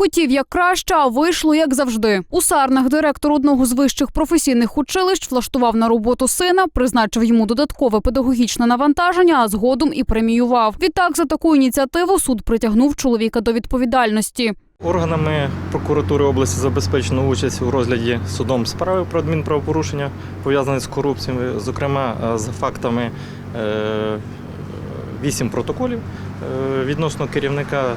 Хотів як краще, а вийшло як завжди. У Сарнах директор одного з вищих професійних училищ влаштував на роботу сина, призначив йому додаткове педагогічне навантаження, а згодом і преміював. Відтак за таку ініціативу суд притягнув чоловіка до відповідальності. Органами прокуратури області забезпечено участь у розгляді судом справи про адмінправопорушення, пов'язані з корупцією, зокрема е, за фактами е, вісім протоколів відносно керівника е,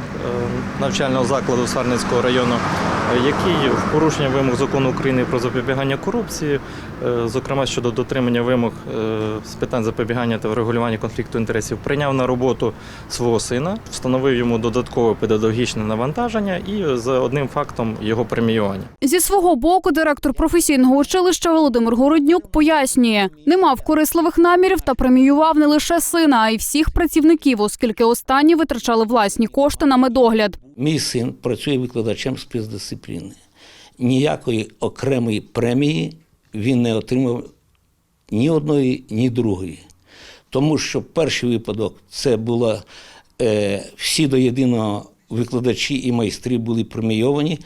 навчального закладу Сарницького району, е, який в порушення вимог закону України про запобігання корупції, е, зокрема щодо дотримання вимог е, з питань запобігання та врегулювання конфлікту інтересів, прийняв на роботу свого сина, встановив йому додаткове педагогічне навантаження і за одним фактом його преміювання. Зі свого боку, директор професійного училища Володимир Городнюк пояснює, не мав корисливих намірів та преміював не лише сина, а й всіх працівників, оскільки останні витрачали власні кошти на медогляд. Мій син працює викладачем спецдисципліни. Ніякої окремої премії він не отримав ні одної, ні другої. Тому що перший випадок це було е, всі до єдиного викладачі і майстри були премійовані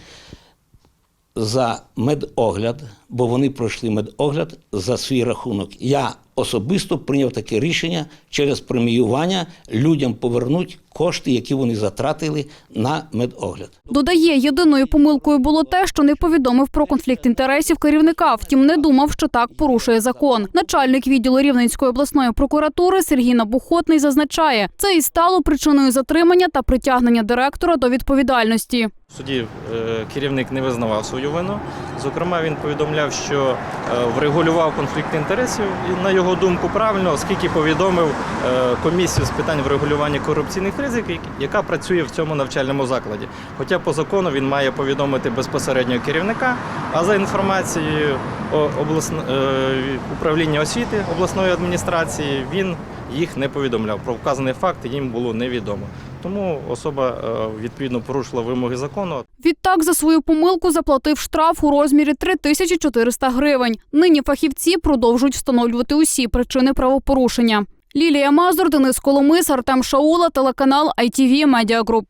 за медогляд, бо вони пройшли медогляд за свій рахунок. Я особисто прийняв таке рішення через преміювання людям повернуть кошти, які вони затратили на медогляд. Додає, єдиною помилкою було те, що не повідомив про конфлікт інтересів керівника. Втім, не думав, що так порушує закон. Начальник відділу Рівненської обласної прокуратури Сергій Набухотний зазначає, це і стало причиною затримання та притягнення директора до відповідальності. В суді е, керівник не визнавав свою вину. Зокрема, він повідомляв, що е, врегулював конфлікт інтересів і на його думку правильно, оскільки повідомив е, комісію з питань врегулювання корупційних ризиків, яка працює в цьому навчальному закладі. Хоча по закону він має повідомити безпосередньо керівника, а за інформацією о- е, управління освіти обласної адміністрації він їх не повідомляв. Про вказаний факт їм було невідомо. Тому особа е, відповідно порушила вимоги закону. Відтак за свою помилку заплатив штраф у розмірі 3400 гривень. Нині фахівці продовжують встановлювати усі причини правопорушення. Лілія Мазур, Денис Коломис, Артем Шаула, телеканал ITV Media Group.